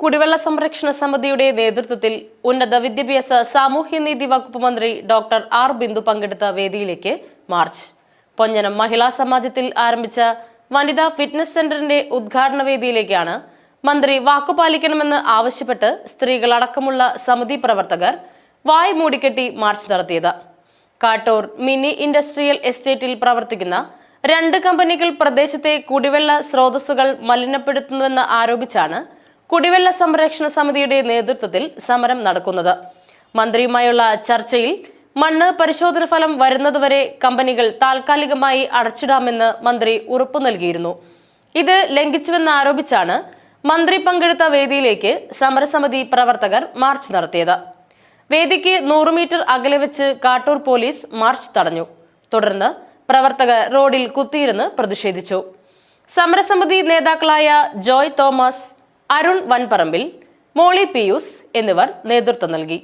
കുടിവെള്ള സംരക്ഷണ സമിതിയുടെ നേതൃത്വത്തിൽ ഉന്നത വിദ്യാഭ്യാസ സാമൂഹ്യനീതി വകുപ്പ് മന്ത്രി ഡോക്ടർ ആർ ബിന്ദു പങ്കെടുത്ത വേദിയിലേക്ക് മാർച്ച്. പൊഞ്ഞനം മഹിളാ സമാജത്തിൽ ആരംഭിച്ച വനിതാ ഫിറ്റ്നസ് സെന്ററിന്റെ ഉദ്ഘാടന വേദിയിലേക്കാണ് മന്ത്രി വാക്കുപാലിക്കണമെന്ന് ആവശ്യപ്പെട്ട് സ്ത്രീകളടക്കമുള്ള സമിതി പ്രവർത്തകർ വായ് മൂടിക്കെട്ടി മാർച്ച് നടത്തിയത്. കാട്ടൂർ മിനി ഇൻഡസ്ട്രിയൽ എസ്റ്റേറ്റിൽ പ്രവർത്തിക്കുന്ന രണ്ട് കമ്പനികൾ പ്രദേശത്തെ കുടിവെള്ള സ്രോതസ്സുകൾ മലിനപ്പെടുത്തുന്നുവെന്ന് ആരോപിച്ചാണ് കുടിവെള്ള സംരക്ഷണ സമിതിയുടെ നേതൃത്വത്തിൽ സമരം നടക്കുന്നത്. മന്ത്രിയുമായുള്ള ചർച്ചയിൽ മണ്ണ് പരിശോധന ഫലം വരുന്നതുവരെ കമ്പനികൾ താൽക്കാലികമായി അടച്ചിടാമെന്ന് മന്ത്രി ഉറപ്പു നൽകിയിരുന്നു. ഇത് ലംഘിച്ചുവെന്ന് ആരോപിച്ചാണ് മന്ത്രി പങ്കെടുത്ത വേദിയിലേക്ക് സമരസമിതി പ്രവർത്തകർ മാർച്ച് നടത്തിയത്. വേദിക്ക് നൂറ് മീറ്റർ അകലെ വെച്ച് കാട്ടൂർ പോലീസ് മാർച്ച് തടഞ്ഞു. തുടർന്ന് പ്രവർത്തകർ റോഡിൽ കുത്തിയിരുന്ന് പ്രതിഷേധിച്ചു. സമരസമിതി നേതാക്കളായ ജോയ് തോമസ് അരുൺ വൻപറമ്പിൽ മോളി പിയൂസ് എന്നിവർ നേതൃത്വം നൽകി.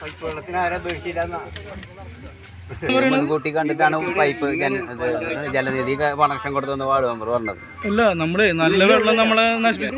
പൈപ്പ് വെള്ളത്തിന് ആരാ പേടിച്ചില്ല മുൻകൂട്ടി കണ്ടിട്ടാണ് പൈപ്പ് ജലനിധി കണക്ഷൻ കൊടുത്തെന്ന് വാർഡ് മെമ്പർ പറഞ്ഞത്. അല്ല നമ്മളെ നല്ല വെള്ളം നമ്മളെ നശിപ്പിച്ചു